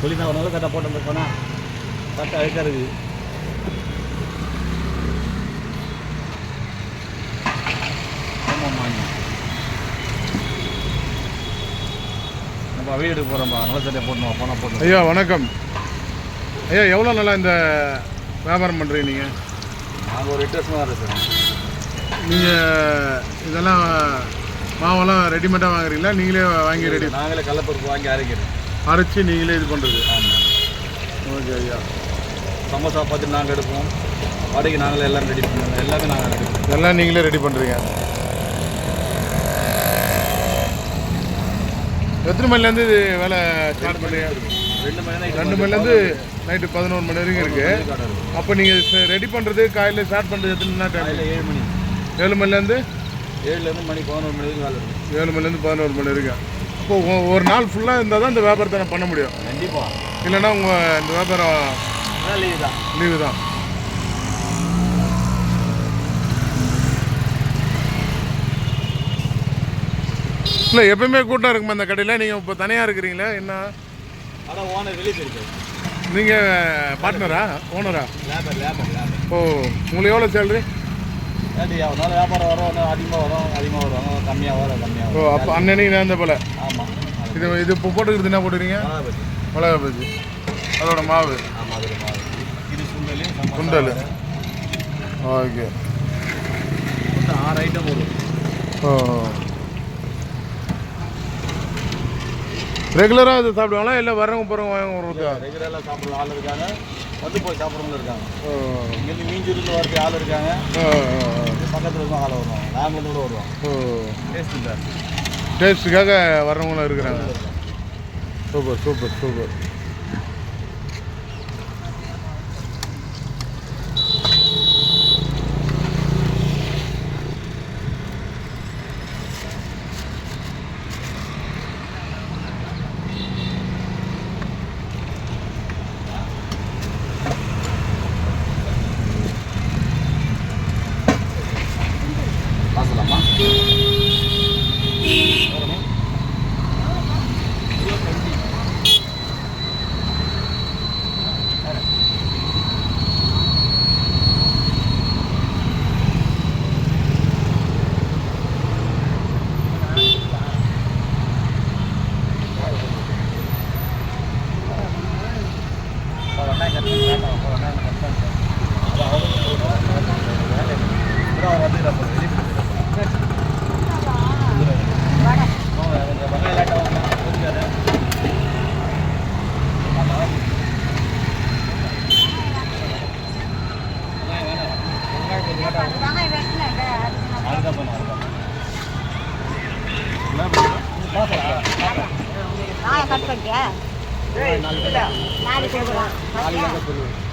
சொல்லி நான் ஒரு நாள் கரெக்டாக போட்டு போனா கரெக்டாக அழுக்காக இருக்குது வீடு நல்ல சட்டையை போடணும். போனால் போடணும் ஐயா வணக்கம். ஐயா எவ்வளோ நல்லா இந்த வியாபாரம் பண்ணுறீங்க நீங்கள் நாங்கள் ஒரு எட்டு வருஷமாக இருக்கோம் நீங்கள் இதெல்லாம் மாவெல்லாம் ரெடிமேடாக வாங்குறீங்களா? நீங்களே வாங்கி ரெடி நாங்களே கடலப்பருப்பு வாங்கி அரைக்கிறோம். அரைச்சி நீங்களே இது பண்ணுறது ஆமாம் ஓகே ஐயா. சமோசா பார்த்து நாங்கள் எடுப்போம். வடைக்கு நாங்களே எல்லாம் ரெடி பண்ணுவோம். எல்லாமே நாங்கள் ரெடி பண்ணுவோம். எல்லாம் நீங்களே ரெடி பண்ணுறீங்க எத்தனை மணிலேருந்து இது வேலை ஸ்டார்ட் பண்ணுறீங்க? ரெண்டு மணி ரெண்டு மணிலேருந்து நைட்டு பதினோரு மணி வரைக்கும் இருக்குது அப்போ நீங்கள் ரெடி பண்ணுறது காலையில் ஸ்டார்ட் பண்ணுறது எத்தனை டைம் காலையில் ஏழு மணி. ஏழு மணிலேருந்து? ஏழுலேருந்து மணி பதினோரு மணி வரைக்கும் வேலை இருக்கும். ஏழு மணிலேருந்து பதினோரு மணி வரைக்கும். அப்போ ஒ- ஒரு நாள் ஃபுல்லாக இருந்தால் தான் இந்த வியாபாரத்தை நான் பண்ண முடியும். கண்டிப்பாக இல்லைன்னா உங்கள் இந்த வியாபாரம் லீவு தான். லீவு தான். இல்லை எப்பயுமே கூட்டம் இருக்குமா இந்த கடையில்? நீங்கள் இப்போ தனியாக இருக்கிறீங்களா? என்ன? அதான் ஓனர் வெளியே போயிருக்காரு நீங்கள் பார்ட்னரா ஓனரா லேபர் லேபர் லேபர் ஓ உங்களுக்கு எவ்வளோ சேலரி ஒரு நாள் வியாபாரம் வரும் அதிகமாக வரும் அதிகமாக வரும். கம்மியாக வரும் கம்மியாக ஓ அப்போ அன்னன்னைக்கு நேர்ந்த போல் ஆமாம் இது இது இப்போ போட்டுக்கிறது என்ன போட்டுக்கிறீங்க? மிளகா பஜ்ஜி. அதோட மாவு. ஆமாம் அது ஒரு மாதிரி இது சுண்டல் சுண்டல். ஓகே. ஆறு ஐட்டம் வரும் ஓ. ரெகுலராக இது சாப்பிடுவாங்களா? இல்லை வரவங்க போகிறவங்க வாங்க ரெகுலராக சாப்பிட்ற ஆள் இருக்காங்க. வந்து போய் சாப்பிட்றவங்களும் இருக்காங்க. இங்கேருந்து மீஞ்சூரில் வரது ஆள் இருக்காங்க. பக்கத்துல இருக்கும் ஆள் வருவாங்க. நாங்களும் கூட வருவோம். டேஸ்ட் இல்லை டேஸ்ட்டுக்காக வர்றவங்களும் இருக்கிறாங்க. Super super super நாளைக்கு கொடுக்குறோம்